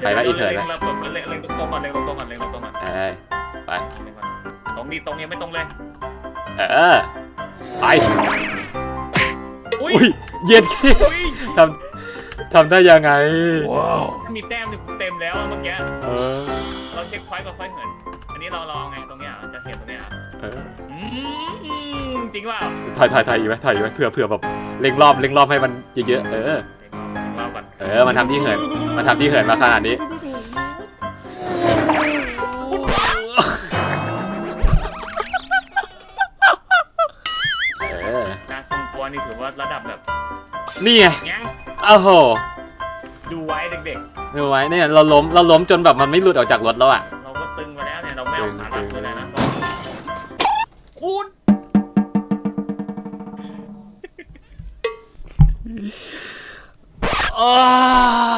ไปไหมอีเถิดไหมเล็งเล็งเล็งตรงก่อนเล็งตรงก่อนเล็งตรงก่อนเอ้ยไปเล็งก่อนตรงนี้ตรงยังไม่ตรงเลยเออไปอุ้ยเย็นแค่อุ้ยทำทำได้ยังไงว้าวมีแต้มเต็มแล้วเมื่อกี้เราเช็คพอยต์ก็ค่อยเหินอันนี้เราลองไงตรงเนี้ยจะเห็นตรงเนี้ยเออจริงว่าถ่ายถ่ายถ่ายอยู่ไหมถ่ายอยู่ไหมเผื่อเผื่อแบบเล็งรอบเล็งรอบให้มันเยอะๆเออเราก่ อนเออมันทำที่เหินมันทำที่เหินมาขนาดนี้ เออ การทรงตัวนี่ถือว่าระดับแบบนี่ไงยังโอ้โหดูไว้เด็กดูไว้เนี่ยเราล้มเราล้มจนแบบมันไม่หลุดออกจากรถแล้วอะ ๆ เราก็ตึงไปแล้วเนี่ยเราไม่เอาขาหลังเลยนะคุณ อ้า